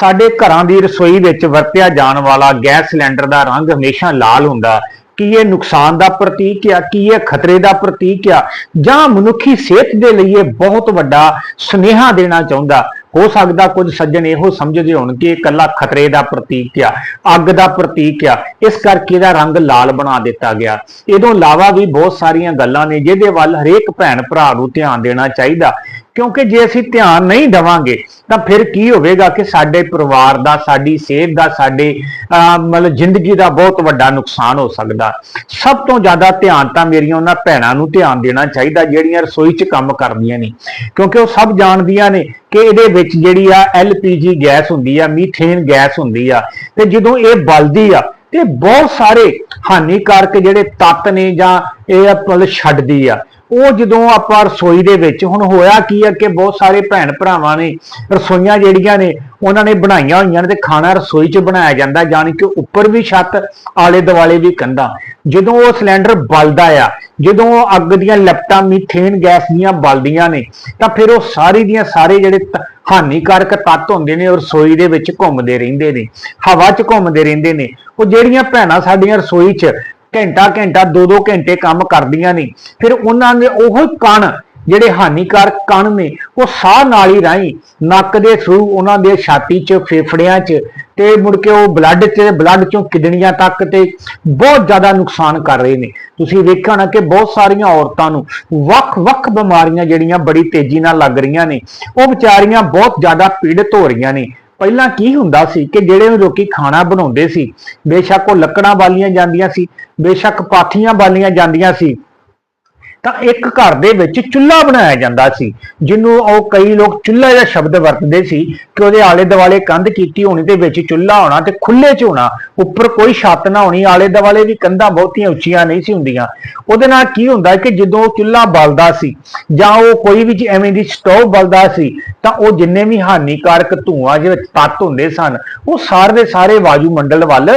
ਸਾਡੇ ਘਰਾਂ ਦੀ ਰਸੋਈ ਵਿੱਚ ਵਰਤਿਆ ਜਾਣ ਵਾਲਾ ਗੈਸ ਸਿਲੰਡਰ ਦਾ ਰੰਗ ਹਮੇਸ਼ਾ ਲਾਲ ਹੁੰਦਾ ਕੀ ਇਹ ਨੁਕਸਾਨ ਦਾ ਪ੍ਰਤੀਕ ਆ? ਕੀ ਇਹ ਖਤਰੇ ਦਾ ਪ੍ਰਤੀਕ ਆ? ਜਾਂ ਮਨੁੱਖੀ ਸਿਹਤ ਦੇ ਲਈ ਇਹ ਬਹੁਤ ਵੱਡਾ ਸੁਨੇਹਾ ਦੇਣਾ ਚਾਹੁੰਦਾ? ਹੋ ਸਕਦਾ ਕੁਝ ਸੱਜਣ ਇਹੋ ਸਮਝਦੇ ਹੋਣ ਕਿ ਇਹ ਇਕੱਲਾ ਖਤਰੇ ਦਾ ਪ੍ਰਤੀਕ ਆ, ਅੱਗ ਦਾ ਪ੍ਰਤੀਕ ਆ। ਇਸ ਕਰਕੇ ਇਹਦਾ ਰੰਗ ਲਾਲ ਬਣਾ ਦਿੱਤਾ ਗਿਆ। ਇਹਦੋਂ ਇਲਾਵਾ ਵੀ ਬਹੁਤ ਸਾਰੀਆਂ ਗੱਲਾਂ ਨੇ, ਜਿਹਦੇ ਵੱਲ ਹਰੇਕ ਭੈਣ ਭਰਾ ਨੂੰ ਧਿਆਨ ਦੇਣਾ ਚਾਹੀਦਾ। ਕਿਉਂਕਿ ਜੇ ਅਸੀਂ ਧਿਆਨ ਨਹੀਂ ਦੇਵਾਂਗੇ ਤਾਂ ਫਿਰ ਕੀ ਹੋਵੇਗਾ ਕਿ ਸਾਡੇ ਪਰਿਵਾਰ ਦਾ ਸਾਡੀ ਸਿਹਤ ਦਾ ਸਾਡੇ ਅਹ, ਮਤਲਬ ਜ਼ਿੰਦਗੀ ਦਾ ਬਹੁਤ ਵੱਡਾ ਨੁਕਸਾਨ ਹੋ ਸਕਦਾ। ਸਭ ਤੋਂ ਜ਼ਿਆਦਾ ਧਿਆਨ ਤਾਂ ਮੇਰੀਆਂ ਉਹਨਾਂ ਭੈਣਾਂ ਨੂੰ ਧਿਆਨ ਦੇਣਾ ਚਾਹੀਦਾ ਜਿਹੜੀਆਂ ਰਸੋਈ 'ਚ ਕੰਮ ਕਰਦੀਆਂ ਨੇ। ਕਿਉਂਕਿ ਉਹ ਸਭ ਜਾਣਦੀਆਂ ਨੇ ਕਿ ਇਹਦੇ ਵਿੱਚ ਜਿਹੜੀ ਆ ਐਲਪੀਜੀ ਗੈਸ ਹੁੰਦੀ ਆ ਮੀਥੇਨ ਗੈਸ ਹੁੰਦੀ ਆ। ਤੇ ਜਦੋਂ ਇਹ ਬਲਦੀ ਆ ਤੇ ਬਹੁਤ ਸਾਰੇ ਹਾਨੀਕਾਰਕ ਜਿਹੜੇ ਤੱਤ ਨੇ ਜਾਂ ਇਹ ਮਤਲਬ ਛੱਡਦੀ ਆ। ਉਹ ਜਦੋਂ ਆਪਾਂ ਰਸੋਈ ਦੇ ਵਿੱਚ, ਹੁਣ ਹੋਇਆ ਕੀ ਹੈ ਕਿ ਬਹੁਤ ਸਾਰੇ ਭੈਣ ਭਰਾਵਾਂ ਨੇ, ਰਸੋਈਆਂ ਜਿਹੜੀਆਂ ਨੇ, ਉਹਨਾਂ ਨੇ ਬਣਾਈਆਂ ਹੋਈਆਂ ਨੇ ਤੇ ਖਾਣਾ ਰਸੋਈ 'ਚ ਬਣਾਇਆ ਜਾਂਦਾ, ਜਾਣੀ ਕਿ ਉੱਪਰ ਵੀ ਛੱਤ, ਆਲੇ ਦੁਆਲੇ ਵੀ ਕੰਧਾਂ। ਜਦੋਂ ਉਹ ਸਿਲੰਡਰ ਬਲਦਾ ਆ, ਜਦੋਂ ਉਹ ਅੱਗ ਦੀਆਂ ਲਪਟਾਂ, ਮੀਥੇਨ ਗੈਸ ਦੀਆਂ ਬਲਦੀਆਂ ਨੇ, ਤਾਂ ਫਿਰ ਉਹ ਸਾਰੀ ਦੀਆਂ ਸਾਰੇ ਜਿਹੜੇ ਹਾਨੀਕਾਰਕ ਤੱਤ ਹੁੰਦੇ ਨੇ, ਉਹ ਰਸੋਈ ਦੇ ਵਿੱਚ ਘੁੰਮਦੇ ਰਹਿੰਦੇ ਨੇ, ਹਵਾ 'ਚ ਘੁੰਮਦੇ ਰਹਿੰਦੇ ਨੇ। ਉਹ ਜਿਹੜੀਆਂ ਭੈਣਾਂ ਸਾਡੀਆਂ ਰਸੋਈ 'ਚ ਘੰਟਾ ਘੰਟਾ, ਦੋ ਦੋ ਘੰਟੇ ਕੰਮ ਕਰਦੀਆਂ ਨੇ। ਫਿਰ ਉਹਨਾਂ ਨੇ ਉਹ ਕਣ ਜਿਹੜੇ ਹਾਨੀਕਾਰਕ ਕਣ ਨੇ, ਉਹ ਸਾਹ ਨਾਲੀ ਰਾਹੀਂ ਨੱਕ ਦੇ ਥਰੂ ਉਹਨਾਂ ਦੇ ਛਾਤੀ 'ਚ, ਫੇਫੜਿਆਂ 'ਚ ਤੇ ਮੁੜ ਕੇ ਉਹ ਬਲੱਡ 'ਚ ਬਲੱਡ 'ਚੋਂ ਕਿਡਨੀਆਂ ਤੱਕ ਤੇ ਬਹੁਤ ਜ਼ਿਆਦਾ ਨੁਕਸਾਨ ਕਰ ਰਹੇ ਨੇ। ਤੁਸੀਂ ਵੇਖਿਆ ਹੋਣਾ ਕਿ ਬਹੁਤ ਸਾਰੀਆਂ ਔਰਤਾਂ ਨੂੰ ਵੱਖ-ਵੱਖ ਬਿਮਾਰੀਆਂ ਜਿਹੜੀਆਂ ਬੜੀ ਤੇਜ਼ੀ ਨਾਲ ਲੱਗ ਰਹੀਆਂ ਨੇ, ਉਹ ਵਿਚਾਰੀਆਂ ਬਹੁਤ ਜ਼ਿਆਦਾ ਪੀੜਤ ਹੋ ਰਹੀਆਂ ਨੇ। ਪਹਿਲਾਂ ਕੀ ਹੁੰਦਾ ਸੀ ਕਿ ਜਿਹੜੇ ਲੋਕੀ ਖਾਣਾ ਬਣਾਉਂਦੇ ਸੀ, ਬੇਸ਼ੱਕ ਉਹ ਲੱਕੜਾਂ ਬਾਲੀਆਂ ਜਾਂਦੀਆਂ ਸੀ, ਬੇਸ਼ੱਕ ਪਾਥੀਆਂ ਬਾਲੀਆਂ ਜਾਂਦੀਆਂ ਸੀ ਤਾਂ ਇੱਕ ਘਰ ਦੇ ਵਿੱਚ ਚੁੱਲ੍ਹਾ ਬਣਾਇਆ ਜਾਂਦਾ ਸੀ, ਜਿਹਨੂੰ ਉਹ ਕਈ ਲੋਕ ਚੁੱਲ੍ਹਾ ਦਾ ਸ਼ਬਦ ਵਰਤਦੇ ਸੀ ਕਿ ਉਹਦੇ ਆਲੇ ਦੁਆਲੇ ਕੰਧ ਕੀਤੀ ਹੋਣੀ ਤੇ ਵਿੱਚ ਚੁੱਲ੍ਹਾ ਹੋਣਾ ਤੇ ਖੁੱਲੇ ਚ ਹੋਣਾ, ਉੱਪਰ ਕੋਈ ਛੱਤ ਨਾ ਹੋਣੀ ਆਲੇ ਦੁਆਲੇ ਵੀ ਕੰਧਾਂ ਬਹੁਤੀਆਂ ਉੱਚੀਆਂ ਨਹੀਂ ਸੀ ਹੁੰਦੀਆਂ। ਉਹਦੇ ਨਾਲ ਕੀ ਹੁੰਦਾ ਕਿ ਜਦੋਂ ਉਹ ਚੁੱਲ੍ਹਾ ਬਲਦਾ ਸੀ ਜਾਂ ਉਹ ਕੋਈ ਵੀ ਐਵੇਂ ਦੀ ਸਟੋਵ ਬਲਦਾ ਸੀ, ਤਾਂ ਉਹ ਜਿੰਨੇ ਵੀ ਹਾਨੀਕਾਰਕ ਧੂਆਂ ਜਿਹੜੇ ਤੱਤ ਹੁੰਦੇ ਸਨ, ਉਹ ਸਾਰੇ ਦੇ ਸਾਰੇ ਵਾਯੂ ਮੰਡਲ ਵੱਲ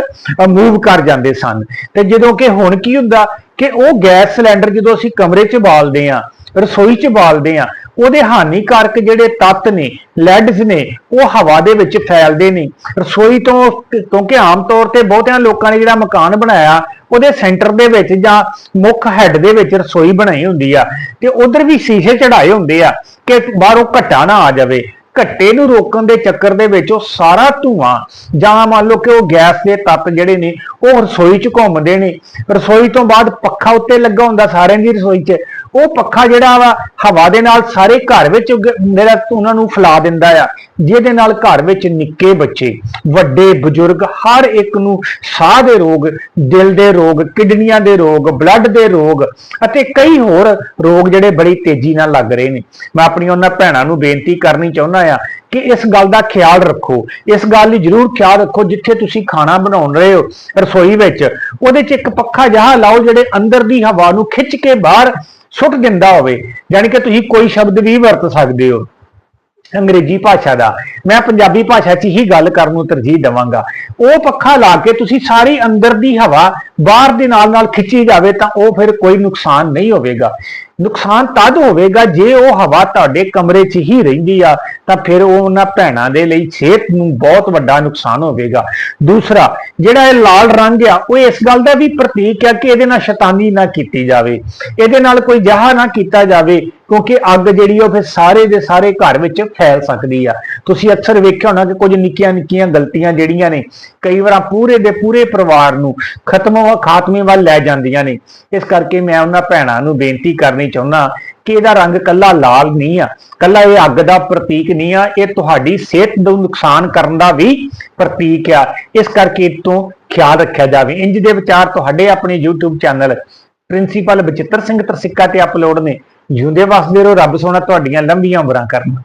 ਮੂਵ ਕਰ ਜਾਂਦੇ ਸਨ। ਤੇ ਜਦੋਂ ਕਿ ਹੁਣ ਕੀ ਹੁੰਦਾ ਕਿ ਉਹ ਗੈਸ ਸਿਲੰਡਰ ਜਦੋਂ ਅਸੀਂ ਕਮਰੇ 'ਚ ਬਾਲਦੇ ਆ ਰਸੋਈ 'ਚ ਬਾਲਦੇ ਆ ਉਹਦੇ ਹਾਨੀਕਾਰਕ ਜਿਹੜੇ ਤੱਤ ਨੇ, ਲੈਡਸ ਨੇ, ਉਹ ਹਵਾ ਦੇ ਵਿੱਚ ਫੈਲਦੇ ਨੇ। ਰਸੋਈ ਤੋਂ, ਕਿਉਂਕਿ ਆਮ ਤੌਰ ਤੇ ਬਹੁਤਿਆਂ ਲੋਕਾਂ ਨੇ ਜਿਹੜਾ ਮਕਾਨ ਬਣਾਇਆ, ਉਹਦੇ ਸੈਂਟਰ ਦੇ ਵਿੱਚ ਜਾਂ ਮੁੱਖ ਹੈੱਡ ਦੇ ਵਿੱਚ ਰਸੋਈ ਬਣਾਈ ਹੁੰਦੀ ਆ। ਤੇ ਉਧਰ ਵੀ ਸ਼ੀਸ਼ੇ ਚੜਾਏ ਹੁੰਦੇ ਆ ਕਿ ਬਾਹਰੋਂ ਘਟਾ ਨਾ ਆ ਜਾਵੇ। ਘੱਟੇ ਨੂੰ ਰੋਕਣ ਦੇ ਚੱਕਰ ਦੇ ਵਿੱਚ ਉਹ ਸਾਰਾ ਧੂਆਂ, ਜਾਂ ਮੰਨ ਲਓ ਕਿ ਉਹ ਗੈਸ ਦੇ ਤੱਤ ਜਿਹੜੇ ਨੇ, ਉਹ ਰਸੋਈ 'ਚ ਘੁੰਮਦੇ ਨੇ। ਰਸੋਈ ਤੋਂ ਬਾਅਦ ਪੱਖਾ ਉੱਤੇ ਲੱਗਾ ਹੁੰਦਾ ਸਾਰਿਆਂ ਦੀ ਰਸੋਈ 'ਚ। ਉਹ ਪੱਖਾ ਜਿਹੜਾ ਵਾ, ਹਵਾ ਦੇ ਨਾਲ ਸਾਰੇ ਘਰ ਵਿੱਚ ਗ- ਮੇਰਾ ਉਹਨਾਂ ਨੂੰ ਫੈਲਾ ਦਿੰਦਾ ਆ। ਜਿਹਦੇ ਨਾਲ ਘਰ ਵਿੱਚ ਨਿੱਕੇ ਬੱਚੇ, ਵੱਡੇ ਬਜ਼ੁਰਗ, ਹਰ ਇੱਕ ਨੂੰ ਸਾਹ ਦੇ ਰੋਗ, ਦਿਲ ਦੇ ਰੋਗ, ਕਿਡਨੀਆਂ ਦੇ ਰੋਗ, ਬਲੱਡ ਦੇ ਰੋਗ ਅਤੇ ਕਈ ਹੋਰ ਰੋਗ ਜਿਹੜੇ ਬੜੀ ਤੇਜ਼ੀ ਨਾਲ ਲੱਗ ਰਹੇ ਨੇ। ਮੈਂ ਆਪਣੀ ਉਹਨਾਂ ਭੈਣਾਂ ਨੂੰ ਬੇਨਤੀ ਕਰਨੀ ਚਾਹੁੰਦਾ ਆ ਕਿ ਇਸ ਗੱਲ ਦਾ ਖਿਆਲ ਰੱਖੋ। ਇਸ ਗੱਲ ਲਈ ਜ਼ਰੂਰ ਖਿਆਲ ਰੱਖੋ ਜਿੱਥੇ ਤੁਸੀਂ ਖਾਣਾ ਬਣਾਉਣ ਰਹੇ ਹੋ, ਰਸੋਈ ਵਿੱਚ। ਉਹਦੇ 'ਚ ਇੱਕ ਪੱਖਾ ਜਹਾ ਲਾਓ ਜਿਹੜੇ ਅੰਦਰ ਦੀ ਹਵਾ ਨੂੰ ਖਿੱਚ ਕੇ ਬਾਹਰ ਸੁੱਟ ਦਿੰਦਾ ਹੋਵੇ ਯਾਨੀ ਕਿ ਤੁਸੀਂ ਕੋਈ ਸ਼ਬਦ ਵੀ ਵਰਤ ਸਕਦੇ ਹੋ ਅੰਗਰੇਜ਼ੀ ਭਾਸ਼ਾ ਦਾ। ਮੈਂ ਪੰਜਾਬੀ ਭਾਸ਼ਾ 'ਚ ਹੀ ਗੱਲ ਕਰਨ ਨੂੰ ਤਰਜੀਹ ਦਵਾਂਗਾ। ਉਹ ਪੱਖਾ ਲਾ ਕੇ ਤੁਸੀਂ ਸਾਰੀ ਅੰਦਰ ਦੀ ਹਵਾ ਬਾਹਰ ਦੇ ਨਾਲ ਨਾਲ ਖਿੱਚੀ ਜਾਵੇ ਤਾਂ ਉਹ ਫਿਰ ਕੋਈ ਨੁਕਸਾਨ ਨਹੀਂ ਹੋਵੇਗਾ। ਨੁਕਸਾਨ ਤਦ ਹੋਵੇਗਾ ਜੇ ਉਹ ਹਵਾ ਤੁਹਾਡੇ ਕਮਰੇ 'ਚ ਹੀ ਰਹਿੰਦੀ ਆ, ਤਾਂ ਫਿਰ ਉਹ ਉਹਨਾਂ ਭੈਣਾਂ ਦੇ ਲਈ ਸਿਹਤ ਨੂੰ ਬਹੁਤ ਵੱਡਾ ਨੁਕਸਾਨ ਹੋਵੇਗਾ। ਦੂਸਰਾ, ਜਿਹੜਾ ਇਹ ਲਾਲ ਰੰਗ ਆ, ਉਹ ਇਸ ਗੱਲ ਦਾ ਵੀ ਪ੍ਰਤੀਕ ਆ ਕਿ ਇਹਦੇ ਨਾਲ ਸ਼ੈਤਾਨੀ ਨਾ ਕੀਤੀ ਜਾਵੇ। ਇਹਦੇ ਨਾਲ ਕੋਈ ਜਹਾ ਨਾ ਕੀਤਾ ਜਾਵੇ, ਕਿਉਂਕਿ ਅੱਗ ਜਿਹੜੀ ਉਹ ਫਿਰ ਸਾਰੇ ਦੇ ਸਾਰੇ ਘਰ ਵਿੱਚ ਫੈਲ ਸਕਦੀ ਆ। ਤੁਸੀਂ ਅਕਸਰ ਵੇਖਿਆ ਹੋਣਾ ਕਿ ਕੁਝ ਨਿੱਕੀਆਂ ਨਿੱਕੀਆਂ ਗਲਤੀਆਂ ਜਿਹੜੀਆਂ ਨੇ, ਕਈ ਵਾਰ ਪੂਰੇ ਦੇ ਪੂਰੇ ਪਰਿਵਾਰ ਨੂੰ ਖਤਮ, ਖਾਤਮੇ ਵੱਲ ਲੈ ਜਾਂਦੀਆਂ ਨੇ। ਇਸ ਕਰਕੇ ਮੈਂ ਉਹਨਾਂ ਭੈਣਾਂ ਨੂੰ ਬੇਨਤੀ ਕਰਨੀ ਚਾਹੁੰਦਾ ਕਿ ਇਹਦਾ ਰੰਗ ਕੱਲਾ ਲਾਲ ਨਹੀਂ ਆ, ਕੱਲਾ ਇਹ ਅੱਗ ਦਾ ਪ੍ਰਤੀਕ ਨਹੀਂ ਆ, ਇਹ ਤੁਹਾਡੀ ਸਿਹਤ ਨੂੰ ਨੁਕਸਾਨ ਕਰਨ ਦਾ ਵੀ ਪ੍ਰਤੀਕ ਆ। ਇਸ ਕਰਕੇ ਇਹ ਤੋਂ ਖਿਆਲ ਰੱਖਿਆ ਜਾਵੇ। ਇੰਜ ਦੇ ਵਿਚਾਰ ਤੁਹਾਡੇ ਆਪਣੇ YouTube channel principal Bachittar Singh Tarsikka ਤੇ ਅਪਲੋਡ ਨੇ। ਜਿਉਂਦੇ ਵਸਦੇ ਰਹੋ, ਰੱਬ ਸੋਹਣਾ ਤੁਹਾਡੀਆਂ ਲੰਬੀਆਂ ਉਮਰਾਂ ਕਰਨ।